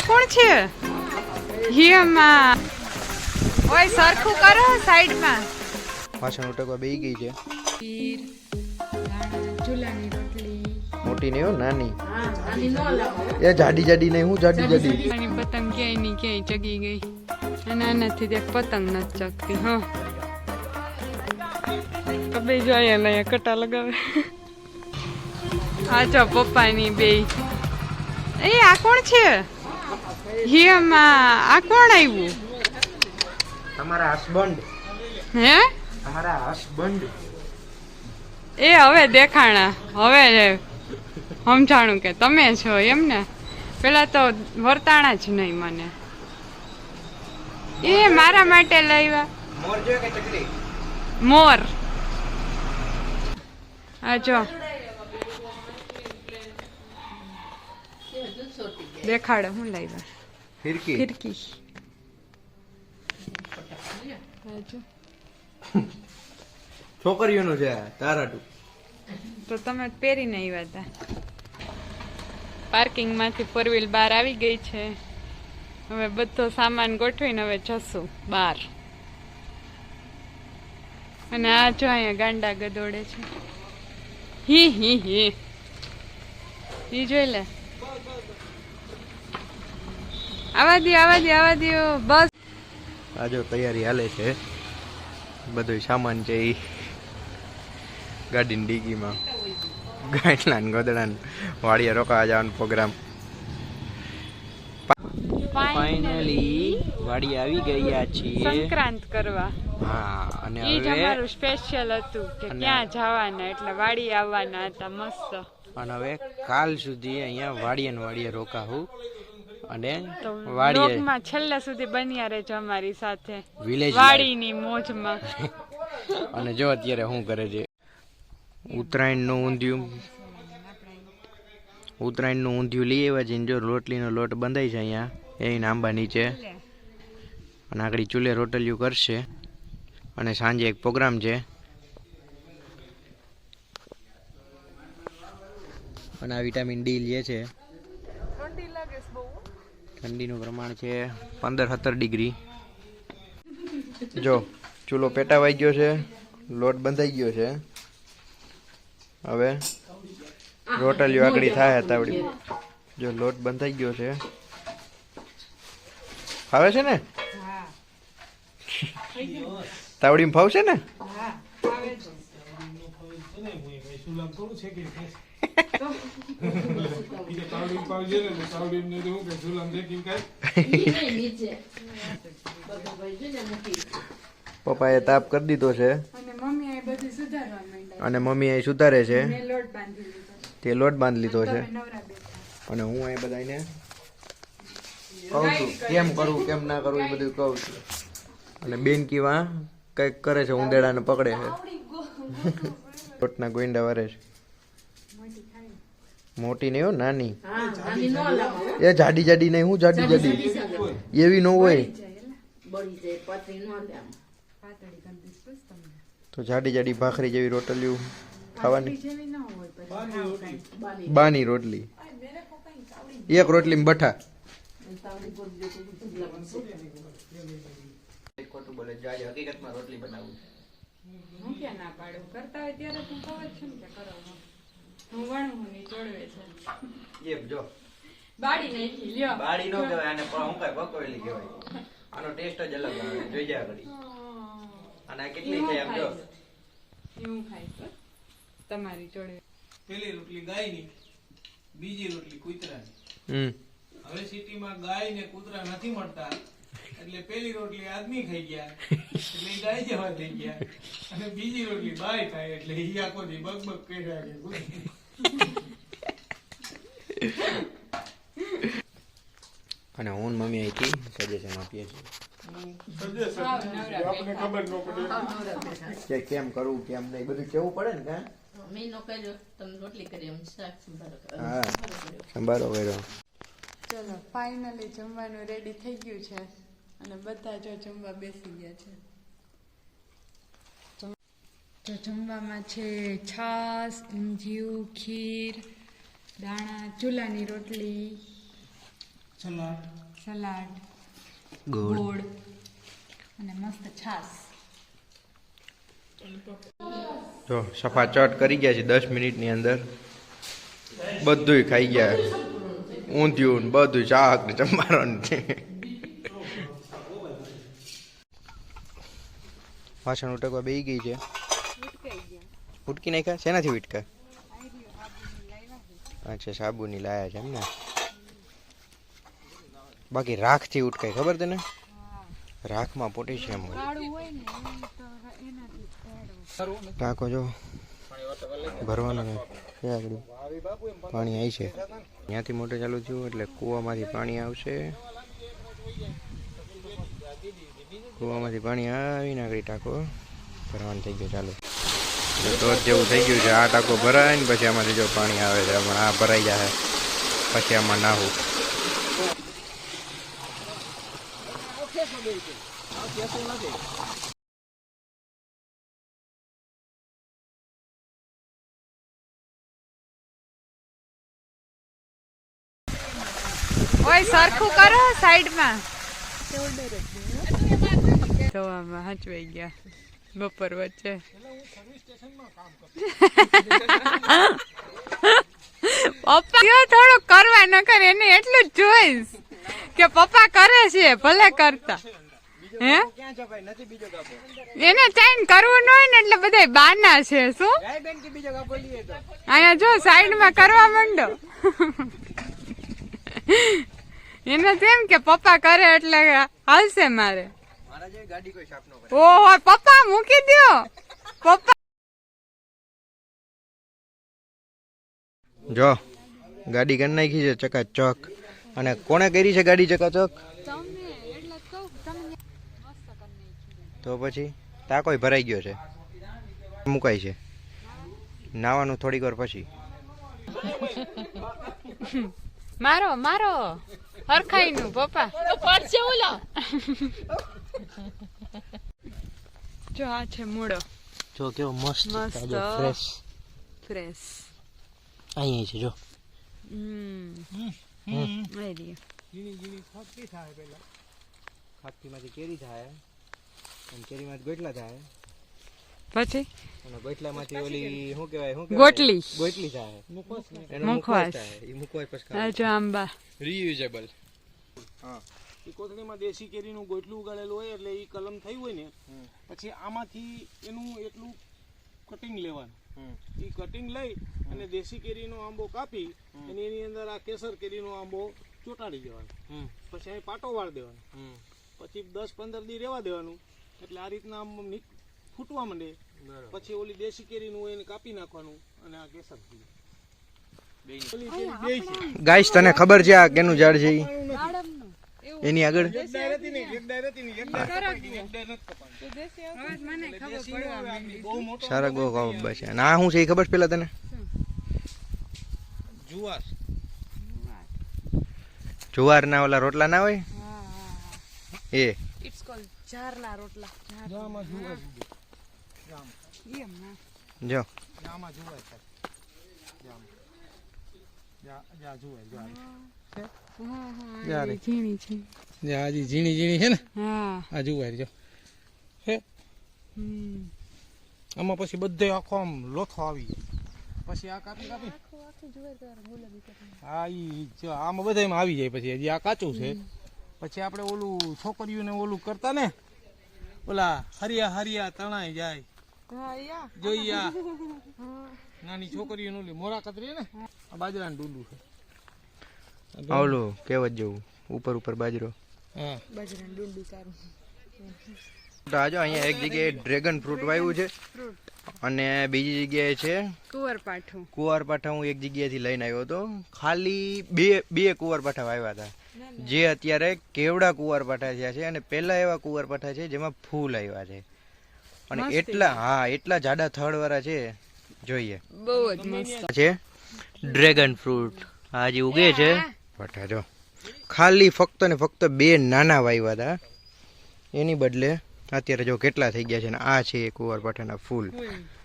આ કોણ છે? હિયમાં ઓય સરખું કરો સાઈડમાં. પાછળ ઉટકવા બેહી ગઈ છે. ખીર દાણા રોટલી. મોટી નહીં હો નાની. એ જાડી જાડી નહીં હું જાડી જાડી પતંગ ક્યાંય નહીં ક્યાંય ચગી ગઈ. અને આનાથી તે પતંગ નથી ચગતી હા. કબે જો અહીંયા લઈએ કટા લગાવે. આ જો પપ્પાની બે એ આ કોણ છે? હિયમાં આ કોણ આવ્યું તમારા હસબન્ડ હે? તમારા હસબન્ડ એ હવે દેખાણા. હવે સમજાણું કે તમે છો એમ ને? પેલા તો વર્તાણા જ નહીં મને. એ મારા માટે લાવ્યા મોર જો કે ચકલી? મોર. આ જો. દેખાડો હું લાવ્યા ફિરકી. ફિરકી. છોકરીઓનું છે તારાટું. તો તમે પહેરીને આવ્યા હતા. પાર્કિંગમાંથી ફોર વ્હીલ બહાર આવી ગઈ છે. હવે બધો સામાન ગોઠવીને હવે જશું બહાર. અને આ જો અહીંયા ગાંડા ગદોડે છે. હી હી હી. ઈ જોઈ લે. આવા દ્યો આવા દ્યો આવા દ્યો. બસ. આજો તૈયારી હાલે છે. બધું સામાન છે એ ગાડીની ડીગીમાં. ગાંઠલા ને ગોદડા ને વાડિયા રોકાવા જવાનો પ્રોગ્રામ. ફાઇનલી વાડી આવી ગયા છીએ. સંક્રાંત કરવા. હા અને હવે અમારું સ્પેશિયલ હતું કે ક્યાં જવાના એટલે વાડી આવવાના હતા મસ્ત. અને હવે કાલ સુધી અહીંયા વાડીએ ને વાડીએ રોકાવું અને વાડીએ છેલ્લે સુધી બન્યા રહેજો અમારી સાથે. વિલેજ વાડીની મોજમાં. અને જો અત્યારે શું કરે છે? ઉત્તરાયણનું ઊંધિયું. ઉત્તરાયણનું ઊંધિયું લઈ આવ્યા છે ને જો રોટલીનો લોટ બંધાય છે અહીંયા. એ આંબા નીચે. અને આગળ ચૂલે રોટલીયું કરશે. અને સાંજે એક પ્રોગ્રામ છે. અને આ વિટામિન ડી લે છે. ઠંડીનું પ્રમાણ છે પંદર સત્તર ડિગ્રી. જો, ચૂલો પેટાવાઈ ગયો છે, લોટ બંધાઈ ગયો છે. હવે રોટલીઓ આગળી થાય તાવડી જો, લોટ બંધાઈ ગયો છે. ફાવે છે ને? તાવડીમાં ફાવશે ને? પપ્પાએ તાપ કરી દીધો છે અને મમ્મી એ બધું સુધારવા માંડ્યા અને મમ્મી અહીં સુધારે છે મેં લોટ બાંધી લીધો તે લોટ બાંધી લીધો છે અને હું અહીં બધાને કહું છું કેમ કરવું કેમ ના કરવું એ બધું કહું છું અને બેન કીવા કંઈક કરે છે ઉંદેડાને પકડે છે લોટના ગોઈંડા વરે છે મોટી નહીં હો નાની. એ જાડી જાડી નહીં હું જાડી જાડી એવી ન હોય. તો જાડી જાડી ભાખરી જેવી રોટલીઓ ખાવાની. જેવી ન હોય પછી બાની રોટલી. એક રોટલી. બઠા ખોટું બોલે જાય હકીકતમાં રોટલી બનાવું હું ક્યાં ના પાડું? કરતા હોય ત્યારે તું કહો છું ને કે કરો? હું વણું ની ચોડવે છે. એ જો. બાળી નાખી લ્યો. બાળી નો કહેવાય આને પણ હું કઈ પકોવેલી કહેવાય. આનો ટેસ્ટ જ અલગ આવે જોઈ જા ઘડી અને આ કેટલી છે આમ જો. એવું ખાઈશ તમારી ચોડવે પેલી રોટલી ગાયની બીજી રોટલી કૂતરાની. હમ. હવે સિટીમાં ગાય ને કૂતરા નથી મળતા એટલે પેલી રોટલી આદમી ખાઈ ગયા એટલે ગાય જેવા થઈ ગયા. અને બીજી રોટલી બાય ખાય એટલે ઈ આખો દી બગ બગ કર્યા કરે અને હું મમ્મી અહીંથી સજેશન આપીએ છીએ. આપણે ખબર ન પડે. કે કેમ કરવું કેમ નહીં બધું કેવું પડે ને કા? મેં નો કર્યો તમે રોટલી કરી એમ શાક સંભારો હા સંભારો કર્યો. ચલો ફાઇનલી જમવાનું રેડી થઈ ગયું છે. અને બધા જો જમવા બેસી ગયા છે. તો જમવામાં છે છાશ ઊંધિયું ખીર દાણા ચૂલાની રોટલી સલાડ. સલાડ ગોળ. અને મસ્ત છાશ. જો સફા ચટ કરી ગયા છે દસ મિનિટની અંદર. બધુંય ખાઈ ગયા. ઊંધિયું ને બધું શાક ને છે ને. વાસણ ઉટકવા બેસી ગઈ છે. ઉટકી નાખ્યા? શેનાથી ઉટકા અચ્છા સાબુની લાયા છે એમ ને? બાકી રાખથી ઉટકાય ખબર તને? રાખમાં પોટેશિયમ હોય. ટાંકો જો. ભરવાનો પાણી આવી છે. ત્યાંથી મોટર ચાલુ થયું એટલે કૂવામાંથી પાણી આવશે. કૂવામાંથી પાણી આવીને આગળ ટાંકો. ભરવાનું થઈ ગયો ચાલુ. તો જેવું થઈ ગયું છે. આ ટાંકો ભરાય ને પછી આમાંથી જો પાણી આવે છે. આ ભરાઈ જાય પછી આમાં નાહું. ઓય, સરખું કરો સાઈડમાં. તો હચવાઈ ગયા. બપોર વચ્ચે. પપ્પા કયો થોડું કરવા ન કરે, એને એટલું જ જોઈશ કે પપ્પા કરે છે, ભલે કરતા. હે? એને ચાઈન કરવું ન હોય ને એટલે બધા બાના છે, શું? અહીંયા જો, સાઈડમાં કરવા માંડો. એને તેમ કે પપ્પા કરે એટલે હાલશે મારે. ઓહો પપ્પા મૂકી દો પપ્પા. જો ગાડી કરી નાખી છે ચકાચક. અને કોણે કરી છે ગાડી ચકાચક? તો પછી તા કોઈ ભરાઈ ગયો છે? મુકાય છે. નાવાનું થોડીક વાર પછી. મારો મારો. હરખાઈ નું પપ્પા પડશે ઓલો. જો આ છે મૂળો. જો કેવો મસ્ત મસ્ત. તાજો ફ્રેશ ફ્રેશ અહીંયા છે જો. હમ. હમ. લઈ લઈએ ઝીણી ખાતી થાય પેલા ખાતીમાંથી કેરી થાય અને કેરીમાંથી ગોટલા થાય. પછી? અને ગોટલામાંથી ઓલી શું કહેવાય શું ગોટલી. ગોટલી થાય. મુખવાસ. મુખવાસ. એ મુખવાસ પછી આ જો આંબા. રીયુઝેબલ એ કોથળીમાં દેશી કેરીનું ગોટલું ઉગાડેલું હોય એટલે એ કલમ થઈ હોય ને પછી આમાંથી એનું એટલું કટિંગ લેવાનું. એ કટિંગ લઈ અને દેશી કેરીનો આંબો કાપી અને એની અંદર આ કેસર કેરીનો આંબો ચોંટાડી દેવાનો. પછી અહીં પાટો વાળ દેવાનો. પછી દસ પંદર દી રેવા દેવાનું. એટલે આ રીતના આમ ની- ફૂટવા માંડે. પછી ઓલી દેશી કેરીનું હોય એને કાપી નાખવાનું અને આ કેસર. ગાઈશ ઓલી કેરી બેય છે. ગાઈસ તને ખબર છે આ કેનું ઝાડ છે ઈ? એની આગળ? ને ને ને નો સારા ગો ખબર છે. ના શું છે એ ખબર પેલા તને? જુવાર. જુવારના ઓલા રોટલા ના હોય? એ. ઇટ્સ કોલ ચારના રોટલા. આમાં જુવાર જો. જુવાર જામ. જુવાર હજી ઝીણી ઝીણી છે ને? હા. આ જુવાર જો. હે? હમ. આમાં પછી બધે આખો આમ લોથો આવી જાય પછી આ કાપી કાપી? હા ઈ જો આમાં બધામાં આવી જાય પછી. હજી આ કાચું છે. પછી આપણે ઓલું છોકરીઓને ઓલું કરતા ને ઓલા હરિયા હરિયા તણાઈ જાય. જોઈ આ નાની છોકરીઓને ઓલી મોરા કતરી ને? આ બાજરાનું ડુંડું છે. આવલું કેવત જેવું. ઉપર ઉપર બાજરો. હા. તો આજો અહીંયા એક જગ્યાએ ડ્રેગન ફ્રૂટ વાવ્યું છે. અને બીજી જગ્યાએ છે કુંવર પાઠું હું એક જગ્યાએથી લઈને આવ્યો હતો. ખાલી બે બે કુંવારપાઠા વાવ્યા હતા. જે અત્યારે કેવડા કુંવારપાઠા થયા છે અને પહેલા એવા કુંવારપાઠા છે જેમાં ફૂલ આવ્યા છે. અને એટલા હા એટલા જાડા થડવાળા છે જોઈએ. બહુ જ મસ્ત. છે ડ્રેગન ફ્રૂટ. આ જે ઉગે છે. પટા જો. ખાલી ફક્ત ને ફક્ત બે નાના વાવ્યા હતા. એની બદલે અત્યારે જો કેટલા થઈ ગયા છે ને આ છે કુંવારપાઠાના ફૂલ.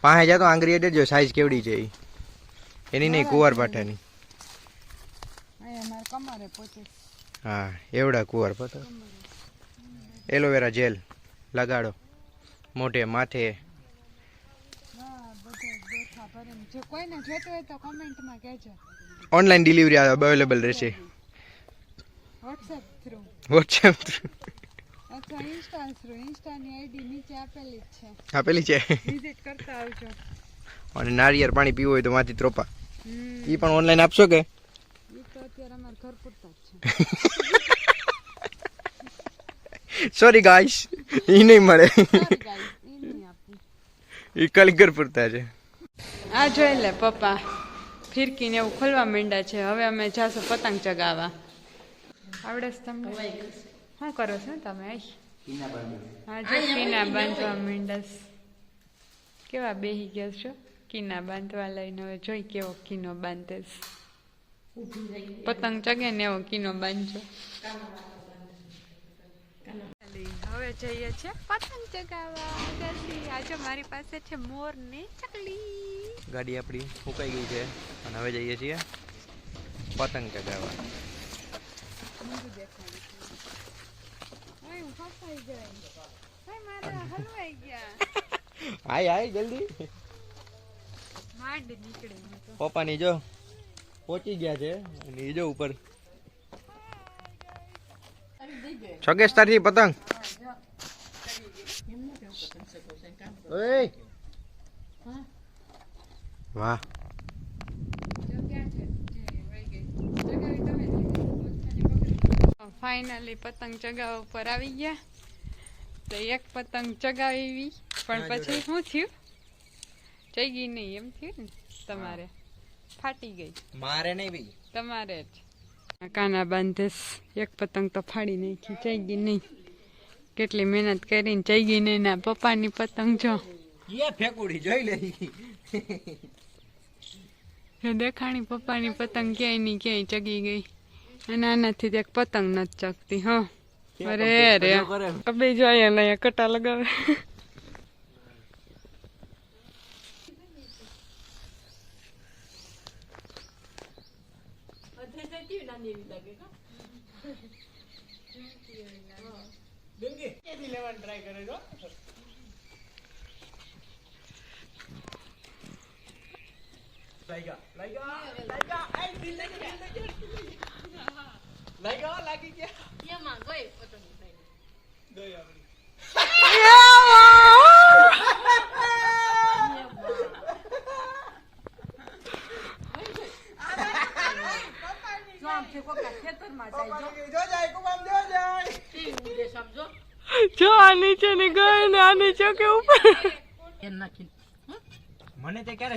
પાસે જા તો આંગળી અડે જો સાઈઝ કેવડી છે. એની નહીં કુંવારપાઠાની હા. એવડા કુંવર પતો એલોવેરા જેલ. લગાડો. મોઢે માથે. જો કોઈને જોતું હોય તો કોમેન્ટમાં કહેજો ઓનલાઈન ડિલિવરી અવેલેબલ રહેશે. વોટ્સએપ થ્રુ વોટ્સએપ અથવા ઇન્સ્ટા થ્રુ ઇન્સ્ટાની આઈડી નીચે આપેલી છે. અને નારિયેળ પાણી પીવું હોય તો માથી ત્રોપા. એ પણ ઓનલાઈન આપશો કે એ તો અત્યારે અમારા ઘર પૂરતા જ છે સોરી ગાઈસ એ નહીં મળે. ઈ કલિગર પૂરતા છે. આ જોઈ લે પપ્પા. ફિરકીને એવું ખોલવા માંડ્યા છે. હવે અમે જાશું પતંગ ચગાવવા. આવડે છે તમને? શું કરો છો તમે? હા જો કીના બાંધવા માંડસ કેવા બેહી ગયા છો? કીના બાંધવા લઈને હવે જોઈ કેવો કીનો બાંધે પતંગ ચગે ને એવો કીનો બાંધજો. હવે જઈએ છીએ. પતંગ ચગાવવા જલ્દી આજે મારી પાસે છે મોર ને ચકલી. ગાડી આપણી ફૂંકાઈ ગઈ છે. અને હવે જઈએ છીએ પતંગ ચગાવવા. હાય હાય જલ્દી. માંડ નીકળે પપ્પાની જો પહોંચી ગયા છે. અને એ જો ઉપર. છગેશ તારી પતંગ. ઓય. વાહ. ફાઇનલી પતંગ ચગાવવા ઉપર આવી ગયા. તો એક પતંગ ચગાવી પણ પછી શું થયું? જઈ ગઈ નહીં એમ થયું ને તમારે. ફાટી ગઈ. મારે નહીં ભાઈ તમારે જ. કાના બાંધેસ. એક પતંગ તો ફાડી નાખી જઈ ગઈ નહીં. કેટલી મહેનત કરીને જઈ ગઈ ને ના પપ્પાની પતંગ જો. ફેકુડી જોઈ લે. એ દેખાણી પપ્પાની પતંગ ક્યાંય નહીં ક્યાંય ચગી ગઈ. અને આનાથી ત્યાં એક પતંગ નથી ચગતી હ. અરે અરે કબે જો અહીંયા અહીંયા કટા લગાવે. એથી લેવાની ટ્રાય કરે છો લાગ્યા લાગ્યા લાગ્યા આઈ દિલ લાગી ગયા લાગ્યા લાગી ગયા. એમાં ગઈ પતંગ ગઈ આપણી જો. આ નીચે ની ગઈ ને આ નીચે કે ઉપર? મને તે ક્યારે